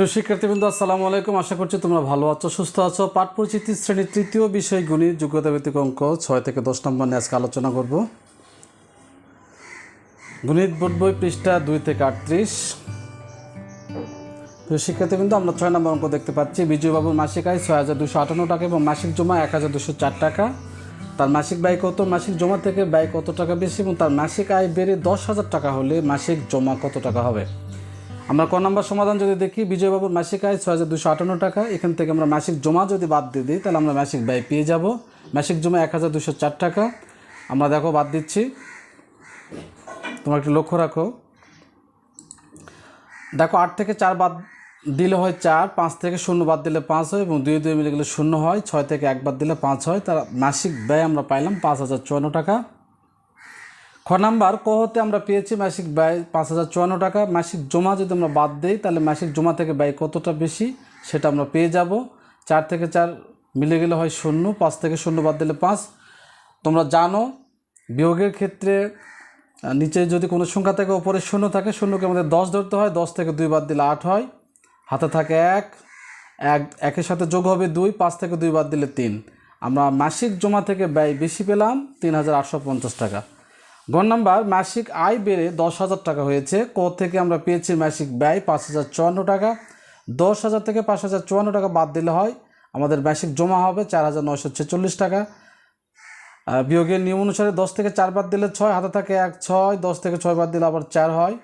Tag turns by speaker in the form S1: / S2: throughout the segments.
S1: প্রিয় শিক্ষার্থীবৃন্দ, আসসালামু আলাইকুম। আশা করছি তোমরা ভালো আছো, সুস্থ আছো। পাঠ পরিচিতি শ্রেণির তৃতীয় বিষয় গণিত, যোগ্যতা ভিত্তিক অঙ্ক ছয় থেকে দশ নম্বর নিয়ে আজকে আলোচনা করব। গণিত বোর্ড বই পৃষ্ঠা দুই থেকে আটত্রিশ। প্রিয় শিক্ষার্থীবৃন্দ, আমরা ছয় নম্বর অঙ্ক দেখতে পাচ্ছি। বিজয়বাবুর মাসিক আয় ছয় হাজার দুশো আটান্ন টাকা এবং মাসিক জমা এক হাজার দুশো চার টাকা। তার মাসিক ব্যয় কত? মাসিক জমা থেকে ব্যয় কত টাকা বেশি? এবং তার মাসিক আয় বেড়ে দশ হাজার টাকা হলে মাসিক জমা কত টাকা হবে? আমরা ক নম্বর সমাধান যদি দেখি, বিজয়বাবুর মাসিক আয় ছয় হাজার দুশো আটান্ন টাকা। এখান থেকে আমরা মাসিক জমা যদি বাদ দিয়ে দিই, তাহলে আমরা মাসিক ব্যয় পেয়ে যাব। মাসিক জমা এক হাজার দুশো চার টাকা। আমরা দেখো বাদ দিচ্ছি। তোমরা একটু লক্ষ্য রাখো। দেখো, আট থেকে চার বাদ দিলে হয় চার, পাঁচ থেকে শূন্য বাদ দিলে পাঁচ হয় এবং দুই দুই মিলে গেলে শূন্য হয়। ছয় থেকে এক বাদ দিলে পাঁচ হয়। তার মাসিক ব্যয় আমরা পাইলাম পাঁচ হাজার চুয়ান্ন টাকা। নাম্বার ক হতে আমরা পেয়েছি মাসিক ব্যয় পাঁচ হাজার চুয়ান্ন টাকা। মাসিক জমা যদি আমরা বাদ দিই, তাহলে মাসিক জমা থেকে ব্যয় কতটা বেশি সেটা আমরা পেয়ে যাব। চার থেকে চার মিলে গেলে হয় শূন্য, পাঁচ থেকে শূন্য বাদ দিলে পাঁচ। তোমরা জানো, বিয়োগের ক্ষেত্রে নিচে যদি কোনো সংখ্যা থেকে, ওপরে শূন্য থাকে, শূন্যকে আমাদের দশ ধরতে হয়, দশ থেকে দুই বাদ দিলে আট হয়। হাতে থাকে এক এক, একের সাথে যোগ হবে দুই, পাঁচ থেকে দুই বাদ দিলে তিন। আমরা মাসিক জমা থেকে ব্যয় বেশি পেলাম তিন হাজার আটশো পঞ্চাশ টাকা। গণ নাম্বার মাসিক আয় বেড়ে দশ হাজার টাকা হয়েছে। ক থেকে আমরা পেয়েছি মাসিক ব্যয় পাঁচ হাজার চুয়ান্ন টাকা। দশ হাজার থেকে পাঁচ হাজার চুয়ান্ন টাকা বাদ দিলে হয়, আমাদের মাসিক জমা হবে চার হাজার নয়শো ছেচল্লিশ টাকা। বিয়োগের নিয়ম অনুসারে দশ থেকে চার বাদ দিলে ছয়, হাতে থাকে এক, ছয়, দশ থেকে ছয় বাদ দিলে আবার চার হয়।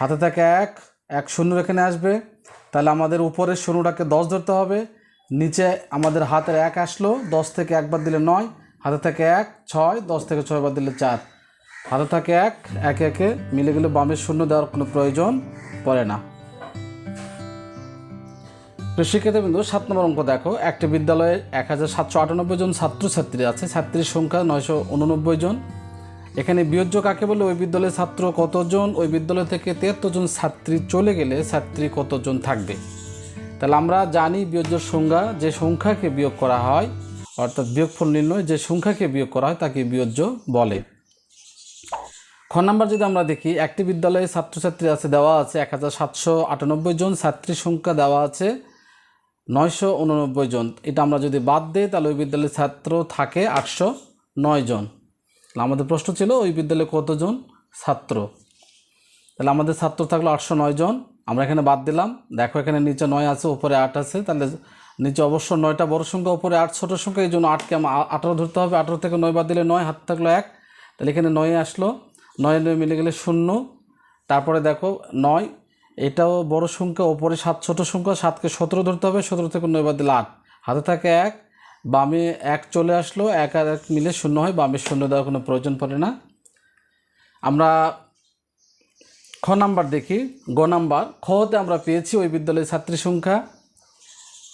S1: হাতে থাকে এক এক শূন্য এখানে আসবে। তাহলে আমাদের উপরের শূন্যটাকে দশ ধরতে হবে। নিচে আমাদের হাতের এক আসলো, দশ থেকে একবার দিলে নয়, হাতে থাকে এক, ছয়, দশ থেকে ছয় বার দিলে চার। হাতে থাকে এক, একে একে মিলে গেলে বামের শূন্য দেওয়ার কোনো প্রয়োজন পড়ে না। তো বিন্দু সাত নম্বর অঙ্ক দেখো। একটা বিদ্যালয়ে এক হাজার সাতশো আটানব্বই জন ছাত্রছাত্রী আছে। ছাত্রীর সংখ্যা নয়শো উননব্বই জন। এখানে বিয়োজ্য কাকে বলে? ওই বিদ্যালয়ের ছাত্র কতজন? ওই বিদ্যালয় থেকে তিয়াত্তর জন ছাত্রী চলে গেলে ছাত্রী কতজন থাকবে? তাহলে আমরা জানি বিয়োজ্যর সংজ্ঞা যে সংখ্যাকে বিয়োগ করা হয়, অর্থাৎ বিয়োগফল নির্ণয়, যে সংখ্যাকে বিয়োগ করা হয় তাকে বিয়োজ্য বলে। খ নাম্বার যদি আমরা দেখি, একটি বিদ্যালয়ে ছাত্রছাত্রী আছে, দেওয়া আছে এক হাজার সাতশো আটানব্বই জন, ছাত্রীর সংখ্যা দেওয়া আছে নয়শো উননব্বই জন। এটা আমরা যদি বাদ দিই, তাহলে ওই বিদ্যালয়ের ছাত্র থাকে আটশো নয় জন। তাহলে আমাদের প্রশ্ন ছিল, ওই বিদ্যালয়ে কতজন ছাত্র? তাহলে আমাদের ছাত্র থাকল আটশো নয় জন। আমরা এখানে বাদ দিলাম। দেখো এখানে নিচে নয় আছে, উপরে আট আছে। তাহলে নিচে অবশ্য নয়টা বড় সংখ্যা, উপরে আট ছোটো সংখ্যা, এই জন্য আটকে আঠারো ধরতে হবে। আঠারো থেকে নয় বাদ দিলে নয়, হাত থাকল এক। তাহলে এখানে নয় আসলো নয় নয় মিলে গেলে শূন্য। তারপরে দেখো, নয়, এটাও বড় সংখ্যা, ওপরে সাত, ছোট সংখ্যা, সাতকে সতেরো ধরতে হবে, সতেরো থেকে নয় বাদ দিলে আট। হাতে থাকে এক, বামে এক চলে আসলো, এক আর এক মিলে শূন্য হয়, বামে শূন্য দেওয়ার কোনো প্রয়োজন পড়ে না। আমরা খ নাম্বার দেখি, গ নাম্বার, খ খতে আমরা পেয়েছি ওই বিদ্যালয়ের ছাত্রী সংখ্যা।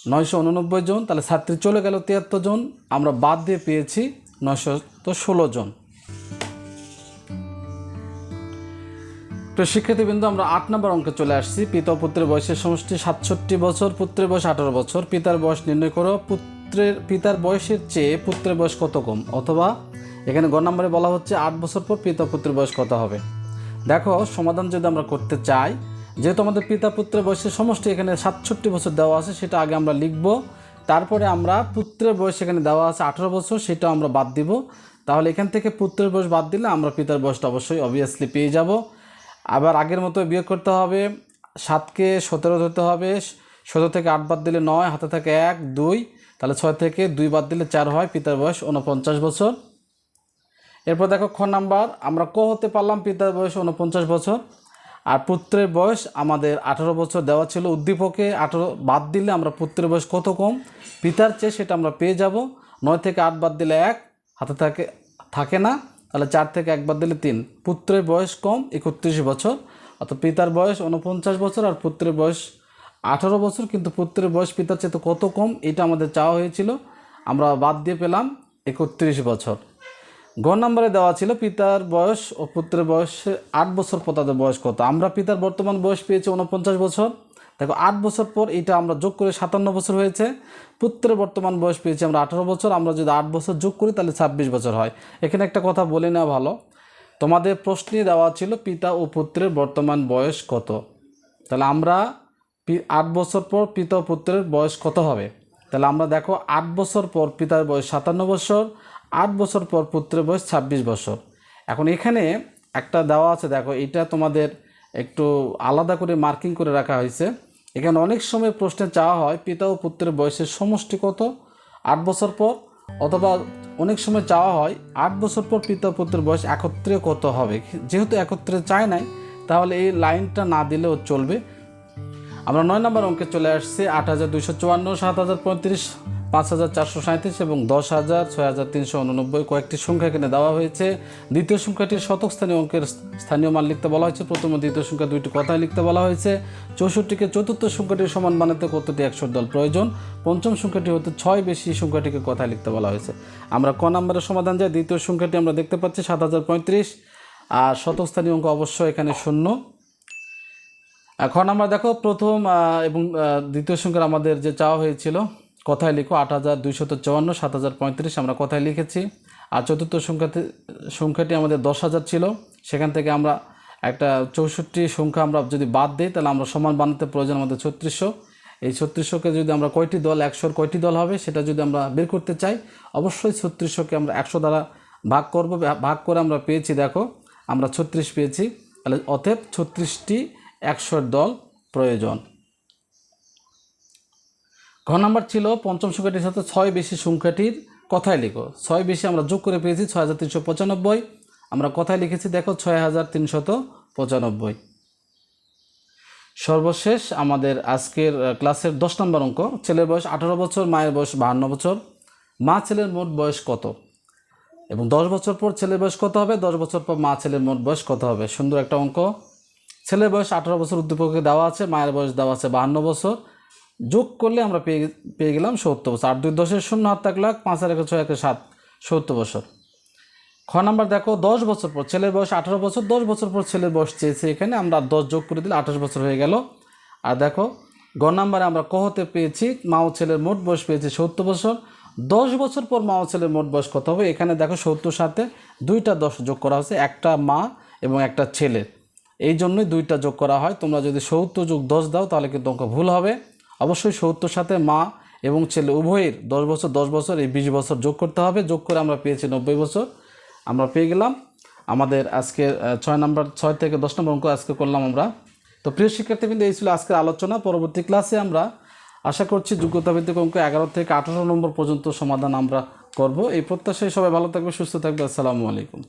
S1: নয়শো উননব্বই জন, তাহলে ছাত্রী চলে গেল তিয়াত্তর জন, আমরা বাদ দিয়ে পেয়েছি নয়শো ষোলো জন। তো শিক্ষার্থীবৃন্দ, আমরা আট নম্বর অঙ্কে চলে আসছি। পিতা পুত্রের বয়সের সমষ্টি সাতষট্টি বছর, পুত্রের বয়স আঠারো বছর। পিতার বয়স নির্ণয় করো, পুত্রের, পিতার বয়সের চেয়ে পুত্রের বয়স কত কম? অথবা এখানে গ নম্বরে বলা হচ্ছে আট বছর পর পিতা পুত্রের বয়স কত হবে? দেখো, সমাধান যদি আমরা করতে চাই, যেহেতু আমাদের পিতা পুত্রের বয়সের সমষ্টি এখানে সাতষট্টি বছর দেওয়া আছে, সেটা আগে আমরা লিখব। তারপরে আমরা পুত্রের বয়স এখানে দেওয়া আছে আঠারো বছর সেটা আমরা বাদ দিব। তাহলে এখান থেকে পুত্রের বয়স বাদ দিলে আমরা পিতার বয়সটা অবশ্যই অবভিয়াসলি পেয়ে যাব। আবার আগের মতো বিয়োগ করতে হবে, সাতকে সতেরো ধরতে হবে, সতেরো থেকে আট বাদ দিলে নয়, হাতে থাকে এক, দুই, তাহলে ছয় থেকে দুই বাদ দিলে চার হয়, পিতার বয়স উনপঞ্চাশ বছর। এরপর দেখো খ নাম্বার, আমরা ক হতে পারলাম পিতার বয়স উনপঞ্চাশ বছর, আর পুত্রের বয়স আমাদের আঠারো বছর দেওয়া ছিল উদ্দীপকে, আঠারো বাদ দিলে আমরা পুত্রের বয়স কত কম? পিতার চেয়ে সেটা আমরা পেয়ে যাব, নয় থেকে আট বাদ দিলে এক, হাতে থাকে থাকে না। তাহলে চার থেকে একবার দিলে তিন। পুত্রের বয়স কম, একত্রিশ বছর। অর্থাৎ পিতার বয়স উনপঞ্চাশ বছর আর পুত্রের বয়স আঠারো বছর, কিন্তু পুত্রের বয়স পিতার চেয়ে কত কম, এটা আমাদের চাওয়া হয়েছিল। আমরা বাদ দিয়ে পেলাম একত্রিশ বছর। গ নম্বরে দেওয়া ছিল পিতার বয়স ও পুত্রের বয়স আট বছর পর তাদের বয়স কত? আমরা পিতার বর্তমান বয়স পেয়েছি উনপঞ্চাশ বছর। দেখো, আট বছর পর এটা আমরা যোগ করে সাতান্ন বছর হয়েছে। পুত্রের বর্তমান বয়স পেয়েছি আমরা আঠারো বছর। আমরা যদি আট বছর যোগ করি, তাহলে ছাব্বিশ বছর হয়। এখানে একটা কথা বলে নেওয়া ভালো। তোমাদের প্রশ্নে দেওয়া ছিল পিতা ও পুত্রের বর্তমান বয়স কত? তাহলে আমরা আট বছর পর পিতা ও পুত্রের বয়স কত হবে? তাহলে আমরা দেখো, আট বছর পর পিতার বয়স সাতান্ন বছর, আট বছর পর পুত্রের বয়স ছাব্বিশ বছর। এখন এখানে একটা দেওয়া আছে, দেখো, এটা তোমাদের একটু আলাদা করে মার্কিং করে রাখা হয়েছে। এখানে অনেক সময় প্রশ্নে চাওয়া হয়, পিতা ও পুত্রের বয়সের সমষ্টি কত? আট বছর পর, অথবা অনেক সময় চাওয়া হয়, আট বছর পর পিতা পুত্রের বয়স একত্রে কত হবে? যেহেতু একত্রে চায় নাই, তাহলে এই লাইনটা না দিলেও চলবে। আমরা নয় নম্বর অঙ্কে চলে আসছি, আট হাজার দুইশো চুয়ান্ন, সাত হাজার পঁয়ত্রিশ। পাঁচ হাজার চারশো সাঁত্রিশ এবং দশ হাজার ছয় হাজার তিনশো উননব্বই কয়েকটি সংখ্যা এখানে দেওয়া হয়েছে। দ্বিতীয় সংখ্যাটির শতক স্থানীয় অঙ্কের স্থানীয় মান লিখতে বলা হয়েছে। প্রথম ও দ্বিতীয় সংখ্যা দুইটি কথায় লিখতে বলা হয়েছে। চৌষট্টিকে চতুর্থ সংখ্যাটির সমান বানাতে কতটি একশো দল প্রয়োজন? পঞ্চম সংখ্যাটি হতে ছয় বেশি সংখ্যাটিকে কথায় লিখতে বলা হয়েছে। আমরা ক নম্বরের সমাধান যাই। দ্বিতীয় সংখ্যাটি আমরা দেখতে পাচ্ছি সাত হাজার পঁয়ত্রিশ। আর শতক স্থানীয় অঙ্ক অবশ্যই এখানে শূন্য। এখন আমরা দেখো প্রথম এবং দ্বিতীয় সংখ্যার আমাদের যে চাওয়া হয়েছিল কথায় লিখো, আট হাজার দুইশত চুয়ান্ন, সাত হাজার পঁয়ত্রিশ, আমরা কথায় লিখেছি। আর চতুর্থ সংখ্যাতে সংখ্যাটি আমাদের দশ হাজার ছিল। সেখান থেকে আমরা একটা চৌষট্টি সংখ্যা আমরা যদি বাদ দিই, তাহলে আমরা সমান বানাতে প্রয়োজন আমাদের ছত্রিশশো। এই ছত্রিশশোকে যদি আমরা কয়টি দল, একশোর কয়টি দল হবে, সেটা যদি আমরা বের করতে চাই, অবশ্যই ছত্রিশশোকে আমরা একশো দ্বারা ভাগ করব। ভাগ করে আমরা পেয়েছি, দেখো, আমরা ছত্রিশ পেয়েছি। তাহলে অতএব ছত্রিশটি একশোর দল প্রয়োজন। ঘ নাম্বার ছিল পঞ্চম সংখ্যাটির সাথে ছয় বেশি সংখ্যাটির কথায় লিখো। ছয় বেশি আমরা যোগ করে পেয়েছি ছয় হাজার তিনশো পঁচানব্বই। আমরা কথায় লিখেছি, দেখো, ছয় হাজার তিনশত পঁচানব্বই। সর্বশেষ আমাদের আজকের ক্লাসের দশ নম্বর অঙ্ক, ছেলের বয়স আঠারো বছর, মায়ের বয়স বাহান্ন বছর। মা ছেলের মোট বয়স কত? এবং দশ বছর পর ছেলের বয়স কত হবে? দশ বছর পর মা ছেলের মোট বয়স কত হবে? সুন্দর একটা অঙ্ক। ছেলের বয়স আঠারো বছর উদ্দীপকে দেওয়া আছে, মায়ের বয়স দেওয়া আছে বাহান্ন বছর। যোগ করলে আমরা পেয়ে পেয়ে গেলাম সত্তর বছর। আট দুই দশের শূন্য হাত এক লাখ, পাঁচ আর একে ছয় একে সাত, সত্তর বছর। খ নাম্বার দেখো, দশ বছর পর, ছেলের বয়স আঠারো বছর, দশ বছর পর ছেলের বয়স চেয়েছে এখানে, আমরা দশ যোগ করে দিলে আঠাশ বছর হয়ে গেল। আর দেখো, গ নাম্বারে আমরা কহতে পেয়েছি, মা ও ছেলের মোট বয়স পেয়েছি সত্তর বছর। দশ বছর পর মা ও ছেলের মোট বয়স কত হবে? এখানে দেখো সত্তর সাথে দুইটা দশ যোগ করা হয়েছে, একটা মা এবং একটা ছেলে। এই জন্যই দুইটা যোগ করা হয়। তোমরা যদি সত্তর যোগ দশ দাও, তাহলে কিন্তু অঙ্ক ভুল হবে। অবশ্যই সত্তর সাথে মা এবং ছেলে উভয়ের দশ বছর দশ বছর, এই বিশ বছর যোগ করতে হবে। যোগ করে আমরা পেয়েছি নব্বই বছর। আমরা পেয়ে গেলাম। আমাদের আজকে ছয় নম্বর, ছয় থেকে দশ নম্বর অঙ্ক আজকে করলাম আমরা। তো প্রিয় শিক্ষার্থীবৃন্দ, এই ছিল আজকের আলোচনা। পরবর্তী ক্লাসে আমরা আশা করছি যোগ্যতা ভিত্তিক অঙ্ক এগারো থেকে আঠারো নম্বর পর্যন্ত সমাধান আমরা করব। এই প্রত্যাশায় সবাই ভালো থাকবে, সুস্থ থাকবে। আসসালামু আলাইকুম।